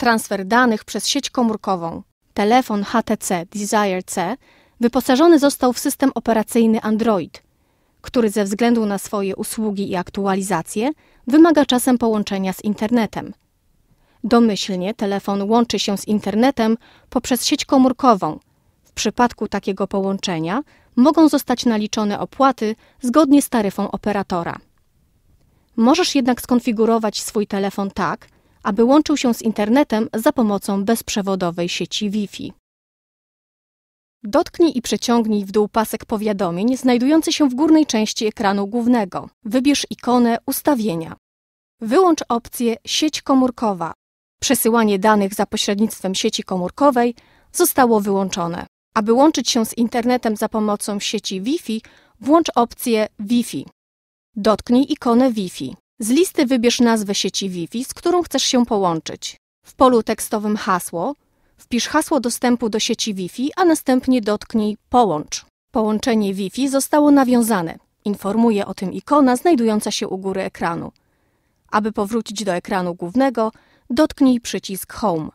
Transfer danych przez sieć komórkową. Telefon HTC Desire C wyposażony został w system operacyjny Android, który ze względu na swoje usługi i aktualizacje wymaga czasem połączenia z internetem. Domyślnie telefon łączy się z internetem poprzez sieć komórkową. W przypadku takiego połączenia mogą zostać naliczone opłaty zgodnie z taryfą operatora. Możesz jednak skonfigurować swój telefon tak, aby łączył się z internetem za pomocą bezprzewodowej sieci Wi-Fi. Dotknij i przeciągnij w dół pasek powiadomień znajdujący się w górnej części ekranu głównego. Wybierz ikonę Ustawienia. Wyłącz opcję Sieć komórkowa. Przesyłanie danych za pośrednictwem sieci komórkowej zostało wyłączone. Aby łączyć się z internetem za pomocą sieci Wi-Fi, włącz opcję Wi-Fi. Dotknij ikonę Wi-Fi. Z listy wybierz nazwę sieci Wi-Fi, z którą chcesz się połączyć. W polu tekstowym hasło wpisz hasło dostępu do sieci Wi-Fi, a następnie dotknij Połącz. Połączenie Wi-Fi zostało nawiązane. Informuje o tym ikona znajdująca się u góry ekranu. Aby powrócić do ekranu głównego, dotknij przycisk Home.